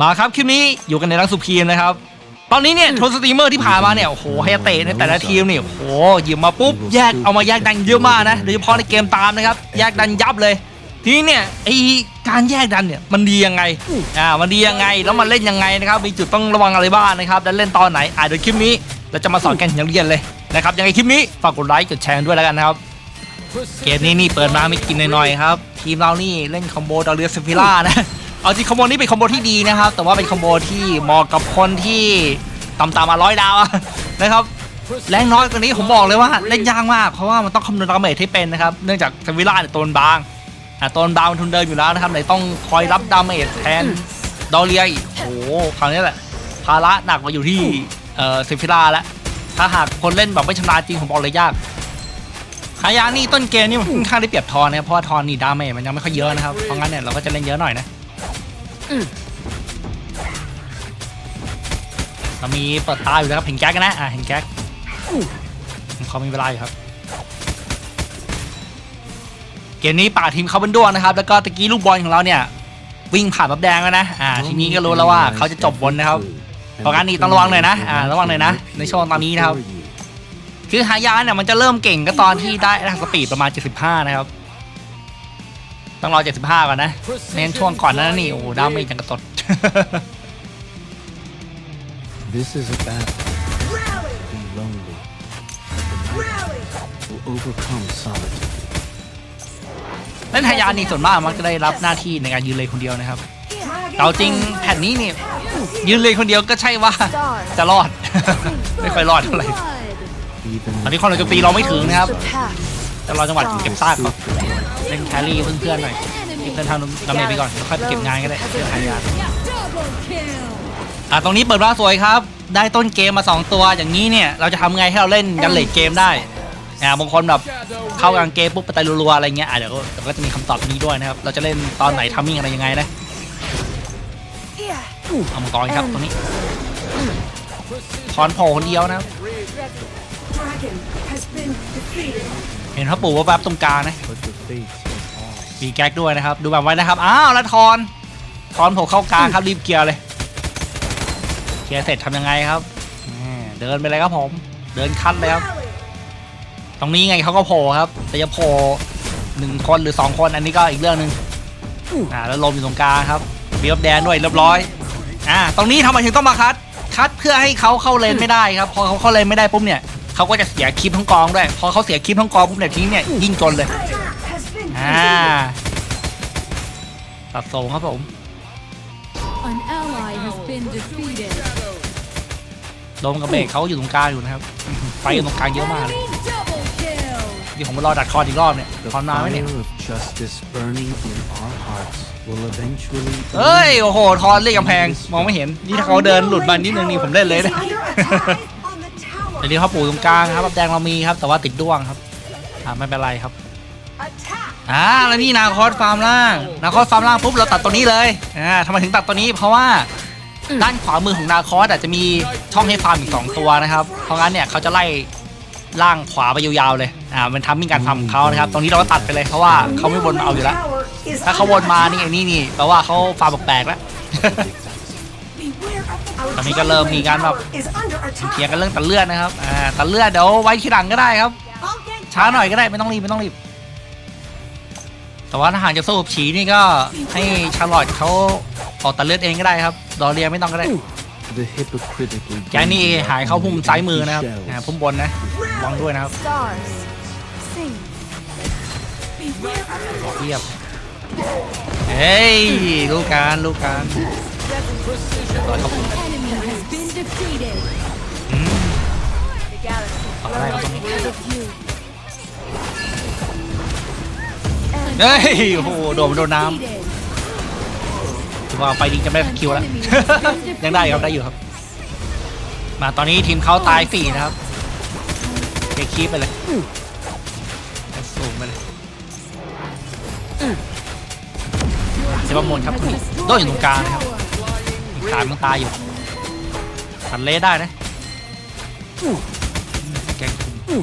มาครับคลิปนี้อยู่กันในรังสุพีมนะครับ ตอนนี้เนี่ยโทนสตรีมเมอร์ที่ผ่านมาเนี่ยโอ้โหไฮเตะในแต่ละทีมเนี่ยโอ้โหหยิบมาปุ๊บแยกเอามาแยกดันเยอะมากนะโดยเฉพาะในเกมตามนะครับแยกดันยับเลย ทีนี้เนี่ยไอการแยกดันเนี่ยมันดียังไงอ่ามันดียังไงแล้วมันเล่นยังไงนะครับมีจุดต้องระวังอะไรบ้างนะครับแล้วเล่นตอนไหนอ่าเดี๋ยวคลิปนี้เราจะมาสอนกันอย่างละเอียดเลยนะครับยังไงคลิปนี้ฝากกดไลค์กดแชร์ด้วยแล้วกันนะครับเกมนี้นี่เปิดมาไม่กินหน่อยๆครับ ทีมเรานี่เล่นคอมโบดอเรียสฟิล่านะ เอาจริงคอมโบนี้เป็นคอมโบที่ดีนะครับ แต่ว่าเป็นคอมโบที่เหมาะกับคนที่ต่ำๆมาร้อยดาวนะครับแรงน้อยกว่านี้ผมบอกเลยว่าเล่นยากมากเพราะว่ามันต้องคำนวณดาเมจให้เป็นนะครับเนื่องจากสฟิล่าเนี่ยตัวมันบางอะตัวมันบางมันทุนเดิมอยู่แล้วนะครับไหนต้องคอยรับดาเมจแทนดอเรียอีกโอ้โหคราวนี้แหละภาระหนักมาอยู่ที่เอ่อสฟิล่าแล้วถ้าหากคนเล่นแบบไม่ชำนาญจริงผมบอกเลยยากขายานี่ต้นเกมนี่มันค่อนข้างได้เปรียบทอนนะครับเพราะว่าทอนนี่ดาเมจมันยังไม่ค่อยเยอะนะครับเพราะงั้นเนี่ยเราก็จะเล่นเยอะหน่อยนะ เรามีเปิดตาอยู่นะครับเห็นแก๊กนะ อ่าเห็นแก๊กเขามีเวลาอยู่ครับ เกมนี้ป่าทีมเขาเป็นด้วงนะครับ แล้วก็ตะกี้ลูกบอลของเราเนี่ย วิ่งผ่านบับแดงแล้วนะ อ่า ทีนี้ก็รู้แล้วว่าเขาจะจบบนนะครับเพราะงั้นนี่ต้องระวังหน่อยนะ อ่า ระวังหน่อยนะ ในช่วงตอนนี้นะครับ คือหายาเนี่ยมันจะเริ่มเก่งก็ตอนที่ได้สปีดประมาณ 75 นะครับ ต้องรอ 75 ก่อนนะเน้นช่วงก่อนนั้นนี่ โอ้โหดาเมจยังกระตด This is a battle. Be lonely. Will overcome solitude. เล่นหายานี่ส่วนมากมันจะได้รับหน้าที่ในการยืนเลยคนเดียวนะครับเอาจริงแผ่นนี้นี่ยืนเลยคนเดียวก็ใช่ว่าจะรอด ไม่ค่อยรอดเท่าไหร่ Even ตอนนี้ความเร็วโจมตีเราไม่ถึงนะครับ Surpass. จะรอจังหวะเก็บซากก่อน เล่นแครี่เพื่อนๆหน่อยเก็บเดินทางดาเมจไปก่อนแล้วค่อยไปเก็บงานก็ได้เล่นหายาอะตรงนี้เปิดว่าสวยครับ ได้ต้นเกมมา 2 ตัวอย่างนี้เนี่ยเราจะทำไงให้เราเล่นยันเลทเกมได้อ่าบางคนแบบเข้ากลางเกมปุ๊บไปไตรัวๆอะไรเงี้ยอะเดี๋ยวก็เดี๋ยวก็จะมีคำตอบนี้ด้วยนะครับ เราจะเล่นตอนไหนทัมมิ่งอะไรยังไงนะเอามังกรครับตรงนี้ถอนโผล่คนเดียวนะเห็นพระปู่ว่าแวบตรงกลางนะ มีแก๊กด้วยนะครับ ดูแบบไว้นะครับ อ้าวแล้วทอนทอนโผล่เข้ากลางครับรีบเกียร์เลยเคลียร์เสร็จทำยังไงครับแหมเดินไปเลยครับผม เดินคัดเลยครับตรงนี้ไงเขาก็โผล่ครับ แต่จะโผล่หนึ่งคนหรือสองคนอันนี้ก็อีกเรื่องหนึ่งอ่าแล้วลมอยู่ตรงกลางครับเบียบแดนด้วยเรียบร้อยอ่าตรงนี้ทำไมถึงต้องมาคัดคัดเพื่อให้เขาเข้าเลนไม่ได้ครับพอเขาเข้าเลนไม่ได้ปุ๊บเนี่ยเขาก็จะเสียคลิปทั้งกองด้วยพอเขาเสียคลิปทั้งกองปุ๊บเนี่ยทีนี้เนี่ยยิ่งจนเลย อ่าตัดทรงครับผม An ally has been defeated. ลมกับเบรกเขาอยู่ตรงกลางอยู่นะครับ ไฟอยู่ตรงกลางเยอะมากเลย Double kill. ที่ผมมารอดัดคออีกรอบเนี่ย The คอนมาไหมเนี่ย fire of justice burning in our hearts will eventually เอ้ย โอ้โห ทอนเล่นกำแพง มองไม่เห็น นี่ถ้าเขาเดินหลุดมานิดนึงนี่ผมเล่นเลยนะแต่นี่เขาปลูกตรงกลางครับแบบแดงเรามีครับ แต่ว่าติดด้วงครับ อ่าไม่เป็นไรครับ อ่าแล้วนี่นาคอสฟาร์มล่าง นาคอสฟาร์มล่างปุ๊บเราตัดตัวนี้เลยอ่าทำไมถึงตัดตัวนี้เพราะว่าด้านขวามือของนาคอสอาจจะมีช่องให้ฟาร์มอีกสองตัวนะครับ เพราะงั้นเนี่ยเขาจะไล่ล่างขวาไปยาวๆเลย อ่ามันทำมิ่งการฟาร์มของเขานะครับ ตรงนี้เราก็ตัดไปเลยเพราะว่าเขาไม่วนมาเอาอยู่แล้ว ถ้าเขาวนมานี่ไอ้นี่นี่แปลว่าเขาฟาร์มแปลกๆแล้ว ตอนนี้ก็เริ่มมีการแบบเถียงกันเรื่องตัดเลือดนะครับ อ่า ตัดเลือดเดี๋ยวไว้ทีหลังก็ได้ครับ ช้าหน่อยก็ได้ไม่ต้องรีบไม่ต้องรีบ แต่ว่าถ้าหากจะสู้กับฉีนี่ก็ให้ชาร์ลอตเขาออกตัดเลือดเองก็ได้ครับ ดอเรียไม่ต้องก็ได้ the hypocritically แกนี่หายเข้าพุ่มซ้ายมือนะครับ shells อ่าพุ่มบนนะวางด้วยนะครับ Stars. Sing. เทียบเฮ้ยลูกการลูกการต่อยเขาพุ่ม Enemy has been defeated. อืม The galaxy. ต่อได้ครับตรงนี้ เฮ้ยโอ้โหโดนโดนน้ำถือว่าไปดีจะไม่ได้สกิลแล้ว ยังได้ครับได้อยู่ครับ มาตอนนี้ทีมเขาตายสี่นะครับเทคีไปเลยสูงไปเลยเซบามอนครับคุณโดนอยู่ตรงกลางนะครับอีกสามมันตายอยู่ตัดเลสได้นะแกงคุม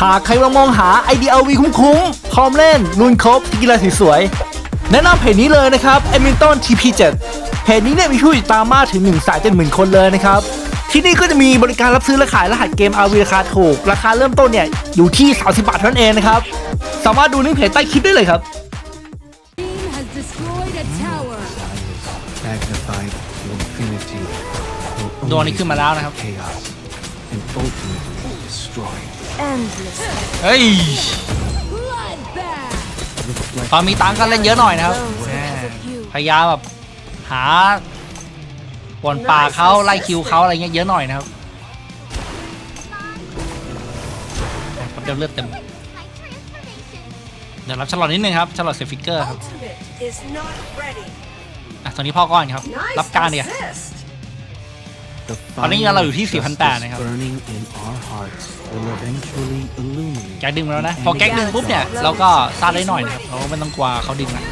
หากใครกำลังมองหา IDLV คุ้มๆพร้อมเล่นลุนครบที่กีฬาสีสวยแนะนำเพจนี้เลยนะครับ e m i n t o n TP7 เพจนี้เนี่ยมีผู้ติดตามมากถึง1นึ่งแสนเจ็ดหมื่นคนเลยนะครับที่นี่ก็จะมีบริการรับซื้อและขายรหัสเกม RV ราคาถูก ราคาเริ่มต้นเนี่ยอยู่ที่ 30 บาทเท่านั้นเองนะครับ สามารถดูลิงก์เพจใต้คลิปได้เลยครับ Team has destroyed a tower. magnified to infinity. will โดนนี้ขึ้นมาแล้วนะครับ เฮ้ย Bloodbath. ตอนมีตังค์ก็เล่นเยอะหน่อยนะครับ Those แหม because of you. พยายามแบบหาป่วนป่าเขาไล่คิวเขาอะไรเงี้ยเยอะหน่อยนะครับผมเดี๋ยวเลือดเต็ม เดี๋ยวรับฉลอดนิดนึงครับฉลอดเซฟิกเกอร์ครับ Ultimate is not ready. อะตอนนี้พ่อก้อนครับ Nice รับการเดีย assist. The ตอนนี้เราอยู่ที่ fire of 4,800 justice นะครับ burning in our hearts will eventually illuminate แก๊กดึงมาแล้วนะ พอแก๊กดึงปุ๊บเนี่ย เราก็ซ่าได้หน่อยนะครับเราไม่ต้องกลัวเขาดึงนะ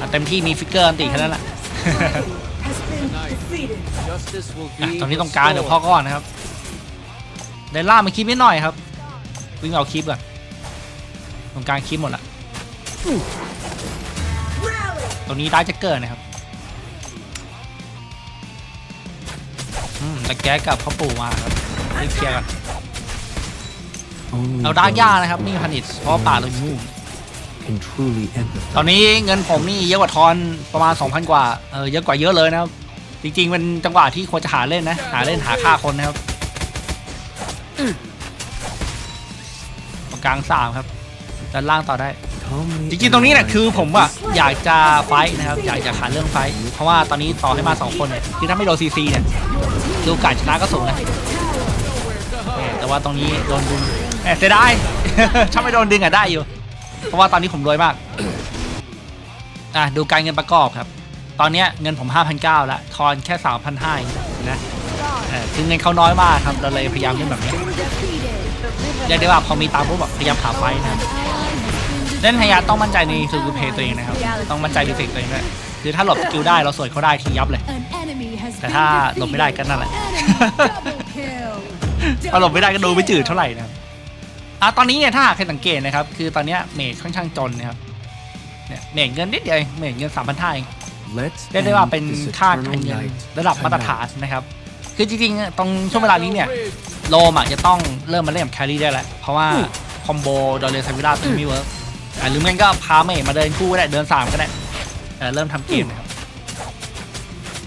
อะเต็มที่มีฟิกเกอร์อันติแค่นั้นแหละ Has been defeated. Justice will อะ be ตอนนี้ตรงกลางเดี๋ยวพ่อก้อนนะครับเดนล่ามาคลิปนิดหน่อยครับ วิ่งเอาคลิปก่อนตรงกลางคลิปหมดละ Rally. ตรงนี้ได้จะเกิดนะครับ แต่แก๊กกับพ่อปู่มาครับรีบเคลียร์กัน Only เอาดาร์กย่า those นะครับนี่พันิชเพราะว่าป่าเราอยู่ can truly empathize ตอนนี้เงินผมนี่เยอะกว่าทอนประมาณ 2,000 กว่าเออเยอะกว่าเยอะเลยนะครับ จริงๆเป็นจังหวะที่ควรจะหาเล่นนะ หาเล่นหาฆ่าคนนะครับตรงกลางสามครับด้านล่างต่อได้ Calmly จริงๆตรงนี้เนี่ย analyze คือผมอะอยากจะไฟท์นะครับ อยากจะหาเรื่องไฟท์เพราะว่าตอนนี้ต่อให้มา 2 คนเนี่ยคือถ้าไม่โดนซีซีเนี่ย คือโอกาสชนะก็สูงนะแหมแต่ว่าตรงนี้โดนดึงแหมเสียดายถ้าไม่โดนดึงอะได้อยู่ เพราะว่าตอนนี้ผมรวยมากอะดูการเงินประกอบครับ ตอนเนี้ยเงินผม 5,900แล้วทอนแค่ 3,500เองนะเออคือเงินเขาน้อยมากครับเราเลยพยายามเล่นแบบนี้ Defeated. เรียกได้ว่าพอมีตังค์ปุ๊บแบบพยายามหาไฟท์นะครับ Ally has been defeated. เล่นพยายามต้องมั่นใจในสกิลเพย์ตัวเองนะครับ ต้องมั่นใจในเฟกตัวเองด้วย คือถ้าหลบสกิลได้เราสวยเขาได้ทียับเลย An enemy has แต่ been ถ้าหลบไม่ได้ก็นั่นแหละ defeated. Enemy double kill. ถ้าหลบไม่ได้ก็ดูไม่จืดเท่าไหร่นะครับอะตอนนี้เนี่ยถ้าหากใครสังเกตนะครับ คือตอนเนี้ยเมจค่อนข้างจนนะครับเนี่ยเมจเงินนิดเดียวเองเมจเงินสามพันห้าเอง Let's เรียกได้ว่าเป็น end this ค่า eternal การเงิน night ระดับมาตรฐานนะครับ คือจริงๆ ตรงช่วงเวลานี้เนี่ยโลมอะจะต้องเริ่มมาเล่นกับแครี่ได้แล้ว เพราะว่าคอมโบดอลเลซาวิล่าตัวนี้ไม่เวิร์กอะหรือไม่งั้นก็พาเมจมาเดินคู่ก็ได้เดินสามก็ได้ เออเริ่มทำเกมนะครับ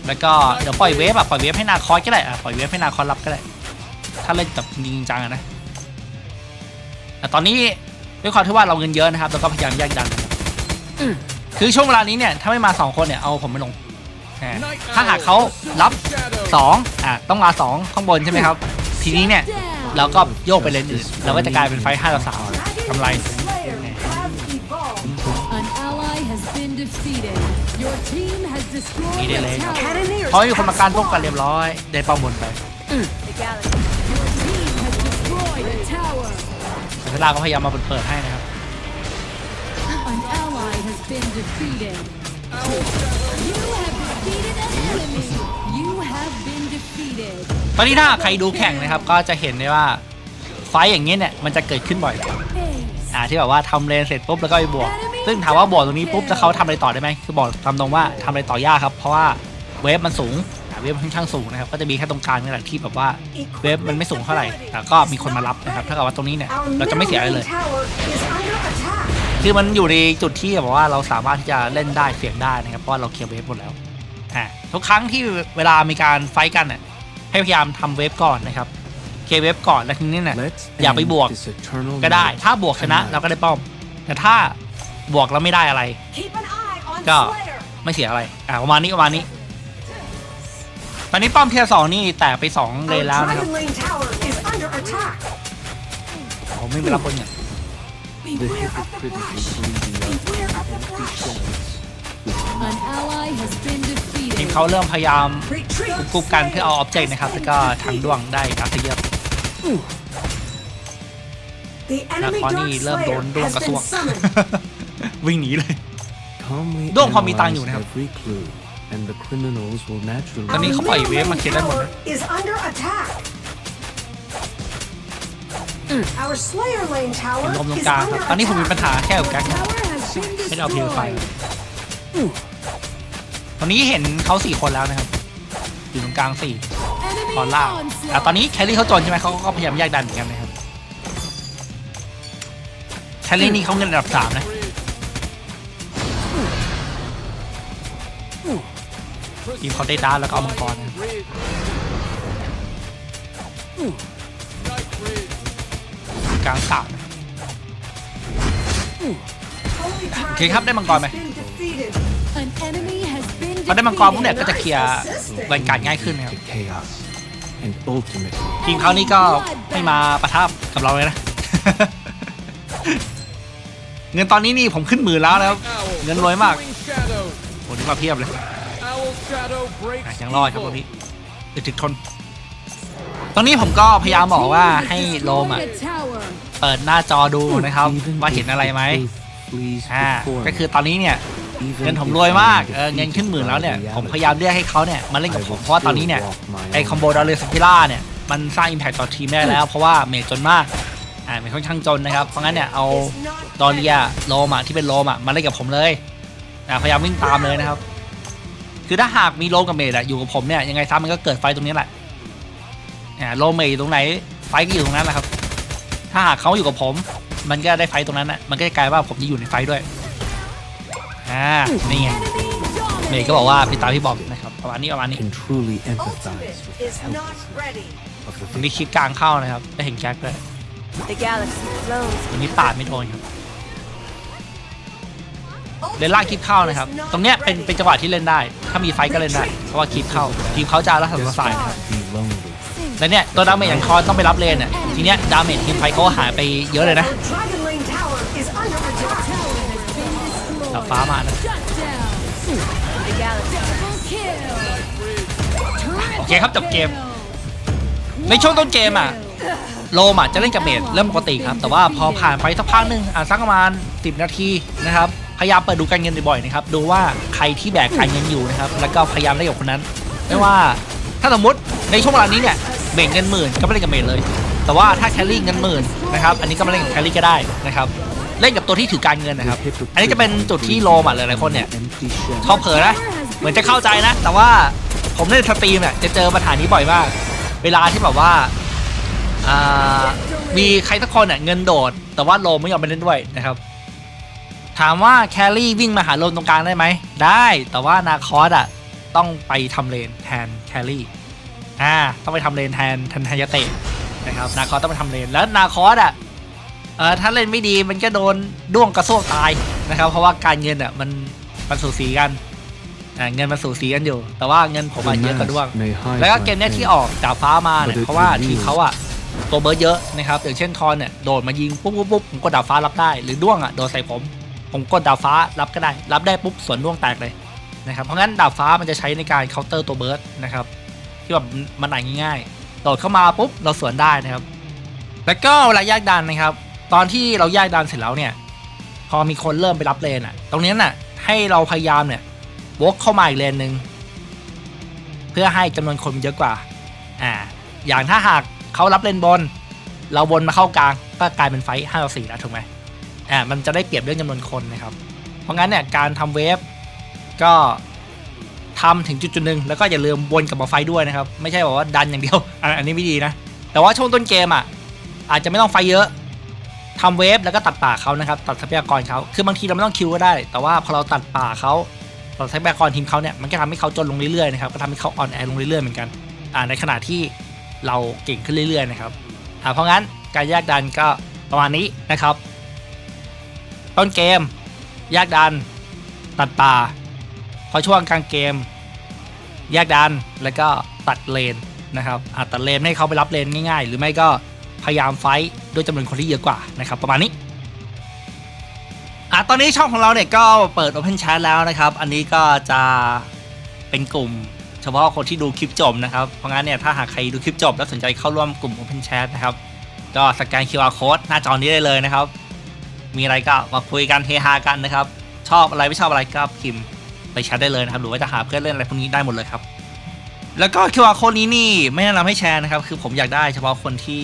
แล้วก็เดี๋ยวปล่อยเวฟอะปล่อยเวฟให้นาคอสก็ได้อะปล่อยเวฟให้นาคอสรับก็ได้ ถ้าเล่นแบบจริงจังอะนะแต่ตอนนี้ด้วยความที่ว่าเราเงินเยอะนะครับเราก็พยายามแยกดัน คือช่วงเวลานี้เนี่ยถ้าไม่มาสองคนเนี่ยเอาผมไม่ลง ถ้าหากเขารับสองอะต้องมาสองข้างบนใช่ไหมครับ ทีนี้เนี่ยเราก็โยกไปเลนอื่นเราก็จะกลายเป็นไฟห้าต่อสามกำไร defeated. Your team has destroyed Need it a later. tower. Cannoneers เพราะมีคนมาการพวกกันเรียบร้อย ได้ป้อมบนไป The galaxy. Your team has destroyed a tower. แต่เวลาก็พยายามมาเปิดให้นะครับ An ally has been defeated. You have defeated an enemy. You have been defeated. ตอนนี้ถ้าใครดูแข่งนะครับ ก็จะเห็นได้ว่าไฟท์อย่างนี้เนี่ยมันจะเกิดขึ้นบ่อย Ace. อ่า ที่แบบว่าทำเลนเสร็จปุ๊บแล้วก็ไปบวก ซึ่งถามว่าบวกตรงนี้ปุ๊บแล้วเขาทำอะไรต่อได้ไหมคือบอกตามตรงว่าทำอะไรต่อยากครับ เพราะว่าเวฟมันสูงอ่เวฟค่อนข้างสูงนะครับก็จะมีแค่ตรงกลางนี่แหละที่แบบว่าเวฟมันไม่สูงเท่าไหร่แต่ก็มีคนมารับนะครับถ้าเกิดว่าตรงนี้เนี่ยเราจะไม่เสียอะไรเลย คือมันอยู่ในจุดที่แบบว่าเราสามารถที่จะเล่นได้เสี่ยงได้นะครับเพราะเราเคลียร์เวฟหมดแล้วอ่าทุกครั้งที่เวลามีการไฟท์กันเนี่ยให้พยายามทำเวฟก่อนนะครับ เคลียร์เวฟก่อนแล้วทีนี้เนี่ย Let's อย่าไป end บวก this eternal ก็ได้ night ถ้าบวกชนะเราก็ได้ป้อม แต่ถ้าบวกแล้วไม่ได้อะไร Keep an eye on Go. Slayer. ไม่เสียอะไรอ่าประมาณนี้ประมาณนี้ ตอนนี้ป้อมเทียร์สองนี่แตกไปสองเล Our นแล้วนะครับ Dragon Lane tower is under attack. ผมไม่ไปรับบนเนี่ย The Beware of the hypocritically flash. bleeding up Beware of the empty flash. shells. An ally has been มี defeated. เขาเริ่มพยายาม Retreat. กรุ๊ปกันเพื่อเอาออบเจกต์นะครับ แล้วก็ทางด้วงได้ดาร์คเยียบ The นา enemy คอนี่ dark เริ่มโดน slayer ด้วง has กระซว been ก summoned. วิ่งหนีเลย Calmly ด้วงพอมีตังค์อยู่นะครับ analyze every clue, and the criminals will naturally ตอนนี้เขาปล่อยเวฟมาเคลียร์ได้หมดนะ Tower is under attack. Our Slayer Lane Tower ลมตรง is กลางครับ under ตอนนี้ผมมีปัญ attack. หาแค่กับแก๊กนะ Tower has been ไม่ได้เอาพิวไฟ destroyed. ตอนนี้เห็นเขาสี่คนแล้วนะครับ อยู่ตรงกลางสี่ Enemy ตอนล่างอะ onslaught. ตอนนี้แคลรี่เขาจนใช่ไหมเขาก็พยายามแยกดันเหมือนกันนะครับแคลรี่นี่เขาเงินอันดับสามนะทีมเขาได้ดาร์กแล้วก็เอามังกรนะครับกลางสามนะ Holy โอเคครับได้มังกรไหม has been defeated. An enemy has been พอได้มังกรพวกเนี่ย defeated. ก็จะเคลียร์แวนการ์ดง่ายขึ้นนะครับ to chaos, and ultimately ทีมเขานี่ก็ไม่มาประทับกับเราเลยนะ เงินตอนนี้นี่ผมขึ้นหมื่นแล้วนะครับ เงินรวยมากโอ้นี่มาเพียบเลยอะยังรอดครับตรงนี้เดี๋ยวถึกทนตรงนี้ผมก็พยายามบอกว่าให้โลมอะ Destroyed a tower. เปิดหน้าจอดูนะครับ even ว่าเห็น if อะไร the ไหม truth flees อ่า before ก็คือ me, ตอนนี้เนี่ย even เงินผม if รวยมาก I am เออเงินขึ้นหมื่นแล้วเนี่ย defeated ผม by พยายามเรียกให้เขาเนี่ยมาเล่นกับผมเพราะว่าตอนนี้เนี่ยไอคอมโบดอลเลสกิล่าเนี่ยมันสร้างอิมแพ t ต่อทีมได้แล้ว เพราะว่าเมจจนมากอ่าเมจค่อนข้างจนนะครับเพราะงั้นเนี่ยเอา Is not ดอเรียโลมอะที่เป็นโลมอะมาเล่นกับผมเลยอ่าพยายามวิ่งตามเลยนะครับ คือถ้าหากมีโลมกับเมจอะอยู่กับผมเนี่ยยังไงซ้ำมันก็เกิดไฟตรงนี้แหละอ่าโลมเมจอยู่ตรงไหนไฟก็อยู่ตรงนั้นแหละครับ ถ้าหากเขาอยู่กับผม มันก็ได้ไฟตรงนั้นอะมันก็จะกลายว่าผมจะอยู่ในไฟด้วย อ่า นี่ไง Enemy เม dominated. จก็บอกว่าพี่ตามพี่บอกนะครับประมาณนี้ประมาณนี้ can truly ultimate empathize with is the not helpless ready. of the ตรงนี้คลิกกลางเข้านะครับได้เห็นแจ็คด้วย The galaxy flows. ตรงนี้ปาดไม่โดนครับ เลนล่างคลิปเข้านะครับ ตรงเนี้ยเป็นเป็นจังหวะที่เล่นได้ ถ้ามีไฟก็เล่นได้ เพราะว่าคลิปเข้า ทีมเขาจะรักษาสายนะครับ be lonely. แล้วเนี่ยตัวดาเมจอย่างคอนต้องไปรับเลนอะ ทีเนี้ยดาเมจทีมไฟเขาหายไปเยอะเลยนะ Our Dragon ฟ้ามานะโอเคครับจบเกม ในช่วงต้นเกมอะโลมอะจะเล่นกับเมจเริ่มปกติครับ แต่ว่าพอผ่านไปสักพักหนึ่งอะสักประมาณ 10 นาทีนะครับพยายามเปิดดูการเงินบ่อยๆนะครับดูว่าใครที่แบกการเงินอยู่นะครับแล้วก็พยายามเล่กับคนนั้น ไม่ว่าถ้าสมมติในช่วงเวลานี้เนี่ยเบ่งเงินหมื่นก็ไม่เล่นกับเมจเลย แต่ว่าถ้าแคลรี่เงินหมื่นนะครับอันนี้ก็ไมาเล่นกับแคลรี่ก็ได้นะครับ เล่นกับตัวที่ถือการเงินนะครับ อันนี้จะเป็นจุดที่โลมอะหลายๆคนเนี่ย Empty shell. เขาเผลอนะ เหมือนจะเข้าใจนะ แต่ว่าผมเล่นสตรีมเนี่ยจะเจอปัญหานี้บ่อยมาก เวลาที่แบบว่าอ่ามีใครสักคนเนี่ยเงินโดด แต่ว่าโลมไม่ยอมไปเล่นด้วยนะครับ ถามว่าแครี่วิ่งมาหาโลมตรงกลางได้ไหม ได้ แต่ว่านาคอสอะต้องไปทำเลนแทนแครี่อ่าต้องไปทำเลนแทนแทนไฮยาเตะนะครับ นาคอสต้องไปทำเลนแล้วนาคอสอะเออถ้าเล่นไม่ดีมันก็โดนด้วงกระโซกตายนะครับ เพราะว่าการเงินอะมันมันสูสีกันอ่าเงินมันสูสีกันอยู่ แต่ว่าเงินผมอะ The เยอะกว่าด้วง mask may hide แล้วก็ my เกมเนี้ยที่ pain, ออกดาบฟ้ามาเนี่ย But it เพราะว่า reveals ทีมเขาอะตัวเบิร์ดเยอะนะครับอย่างเช่นทอนเนี่ยโดดมายิงปุ๊บปุ๊บปุ๊บผมกดดาบฟ้ารับได้ หรือด้วงอะโดดใส่ผม ผมกดดาบฟ้ารับก็ได้ รับได้ปุ๊บสวนด้วงแตกเลยนะครับเพราะงั้นดาบฟ้ามันจะใช้ในการเคาน์เตอร์ตัวเบิร์ดนะครับที่แบบมันไหนง่ายๆโดดเข้ามาปุ๊บเราสวนได้นะครับ แล้วก็เวลาแยกดันนะครับ ตอนที่เราแยกดันเสร็จแล้วเนี่ย พอมีคนเริ่มไปรับเลนอะตรงนี้น่ะ ให้เราพยายามเนี่ยวกเข้ามาอีกเลนหนึ่งเพื่อให้จำนวนคนเยอะกว่า อ่า อย่างถ้าหากเขารับเลนบน เราบนมาเข้ากลางก็กลายเป็นไฟห้าต่อสี่แล้วถูกไหมอ่า มันจะได้เปรียบเรื่องจำนวนคนนะครับ เพราะงั้นเนี่ยการทำเวฟก็ทำถึงจุดจุดๆหนึ่งแล้วก็อย่าลืมวนกลับมาไฟด้วยนะครับ ไม่ใช่บอกว่าดันอย่างเดียว อันอันนี้ไม่ดีนะ แต่ว่าช่วงต้นเกมอะอาจจะไม่ต้องไฟเยอะ ทำเวฟแล้วก็ตัดป่าเขานะครับตัดทรัพยากรเขาคือบางทีเราไม่ต้องคิวก็ได้ แต่ว่าพอเราตัดป่าเขาตัดทรัพยากรทีมเขาเนี่ยมันก็ทำให้เขาจนลงเรื่อยๆนะครับก็ทำให้เขาอ่อนแอลงเรื่อยๆเหมือนกันอ่าในขณะที่เราเก่งขึ้นเรื่อยๆนะครับอ่าเพราะงั้นการแยกดันก็ประมาณนี้นะครับ ต้นเกมแยกดัน ตัดป่า พอช่วงกลางเกม แยกดันแล้วก็ตัดเลนนะครับอ่าตัดเลนให้เขาไปรับเลนง่าย ๆ หรือไม่ก็ พยายามไฟท์ด้วยจำนวนคนที่เยอะกว่านะครับประมาณนี้อะตอนนี้ช่องของเราเนี่ยก็เปิด Open Chat แล้วนะครับ อันนี้ก็จะเป็นกลุ่มเฉพาะคนที่ดูคลิปจบนะครับ เพราะงั้นเนี่ยถ้าหากใครดูคลิปจบแล้วสนใจเข้าร่วมกลุ่ม Open Chat นะครับ ก็สแกน QR Code หน้าจอนี้ได้เลยนะครับ มีอะไรก็มาคุยกันเฮฮากันนะครับ ชอบอะไรไม่ชอบอะไรก็พิมพ์ไปแชทได้เลยนะครับ หรือว่าจะหาเพื่อนเล่นอะไรพวกนี้ได้หมดเลยครับ แล้วก็ QR Code นี้นี่ไม่แนะนำให้แชร์นะครับ คือผมอยากได้เฉพาะคนที่